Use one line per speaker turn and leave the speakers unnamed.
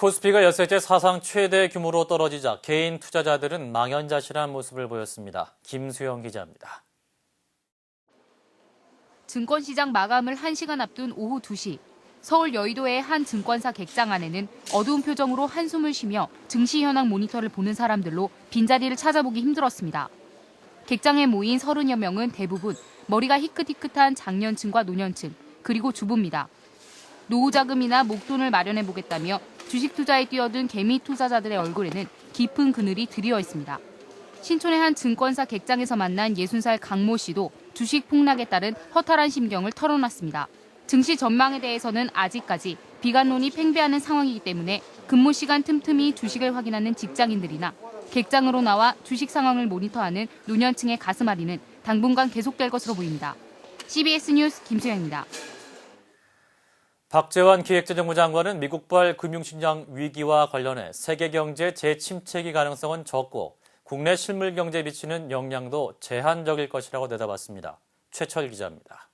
코스피가 엿새째 사상 최대 규모로 떨어지자 개인 투자자들은 망연자실한 모습을 보였습니다. 김수영 기자입니다.
증권시장 마감을 1시간 앞둔 오후 2시. 서울 여의도의 한 증권사 객장 안에는 어두운 표정으로 한숨을 쉬며 증시 현황 모니터를 보는 사람들로 빈자리를 찾아보기 힘들었습니다. 객장에 모인 30여 명은 대부분 머리가 희끗희끗한 장년층과 노년층, 그리고 주부입니다. 노후 자금이나 목돈을 마련해 보겠다며 주식 투자에 뛰어든 개미 투자자들의 얼굴에는 깊은 그늘이 드리어 있습니다. 신촌의 한 증권사 객장에서 만난 60살 강모 씨도 주식 폭락에 따른 허탈한 심경을 털어놨습니다. 증시 전망에 대해서는 아직까지 비관론이 팽배하는 상황이기 때문에 근무 시간 틈틈이 주식을 확인하는 직장인들이나 객장으로 나와 주식 상황을 모니터하는 노년층의 가슴앓이는 당분간 계속될 것으로 보입니다. CBS 뉴스 김수영입니다.
박재환 기획재정부 장관은 미국발 금융시장 위기와 관련해 세계 경제 재침체기 가능성은 적고 국내 실물 경제에 미치는 영향도 제한적일 것이라고 내다봤습니다. 최철 기자입니다.